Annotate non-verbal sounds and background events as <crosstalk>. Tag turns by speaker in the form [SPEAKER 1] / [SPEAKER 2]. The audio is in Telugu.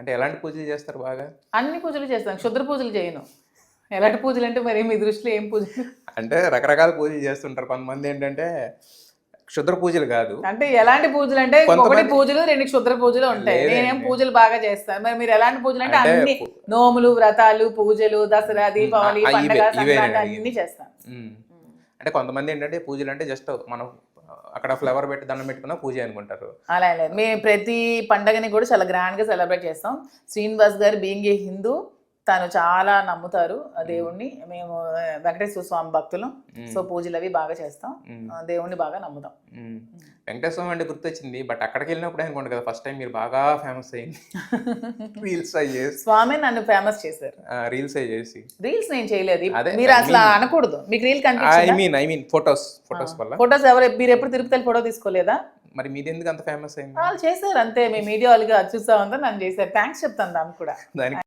[SPEAKER 1] అంటే ఎలాంటి పూజలు చేస్తారు బాగా?
[SPEAKER 2] అన్ని పూజలు చేస్తాను క్షుద్ర పూజలు చేయను. ఎలాంటి పూజలు అంటే మరి మీ దృష్టిలో ఏం పూజలు?
[SPEAKER 1] అంటే రకరకాల పూజలు చేస్తుంటారు. కొంతమంది ఏంటంటే క్షుద్ర పూజలు కాదు.
[SPEAKER 2] అంటే ఎలాంటి పూజలు అంటే ఒకటి పూజలు రెండు క్షుద్ర పూజలు ఉంటాయి. నేనేం పూజలు బాగా చేస్తాను. మరి మీరు ఎలాంటి పూజలు అంటే అన్ని నోములు వ్రతాలు పూజలు దసరా దీపావళి పండగ సంక్రాంతి అన్ని చేస్తాను.
[SPEAKER 1] అంటే కొంతమంది ఏంటంటే పూజలు అంటే జస్ట్ మనం అక్కడ ఫ్లవర్ పెట్టి దండం పెట్టుకున్న పూజ అనుకుంటారు
[SPEAKER 2] అలా లేదు మేము ప్రతి పండగని కూడా చాలా గ్రాండ్గా సెలబ్రేట్ చేస్తాం. శ్రీనివాస్ గారు బీయింగ్ ఏ హిందూ తను చాలా నమ్ముతారు దేవుణ్ణి. మేము వెంకటేశ్వర స్వామి భక్తులు. సో పూజలు అవి బాగా చేస్తాం. దేవుణ్ణి బాగా నమ్ముతాం.
[SPEAKER 1] వెంకటేశ్వర స్వామి అంటే గుర్తొచ్చింది బట్ అక్కడికి వెళ్ళినప్పుడు అనుకోండి కదా ఫస్ట్ టైం మీరు బాగా ఫేమస్ అయ్యింది. <laughs> రీల్స్ చేసి.
[SPEAKER 2] స్వామి నన్ను ఫేమస్ చేశారు.
[SPEAKER 1] రీల్స్ చేసి.
[SPEAKER 2] రీల్స్ నేను చేయలేదు. మీరు అసలు అనకూడదు. మీకు reel
[SPEAKER 1] I mean I mean photos photos వల్ల.
[SPEAKER 2] ఫొటోస్ ఎవరు మీరు ఎప్పుడు తిరుపతి ఫోటో తీసుకోలేదా?
[SPEAKER 1] మరి మీది ఎందుకు అంత ఫేమస్ అయింది?
[SPEAKER 2] వాళ్ళు చేశారు అంతే. మీ మీడియా వాళ్ళకి అది చూస్తా ఉందా నన్ను చేశారు. థ్యాంక్స్ చెప్తాను దానికి కూడా.
[SPEAKER 1] దానికి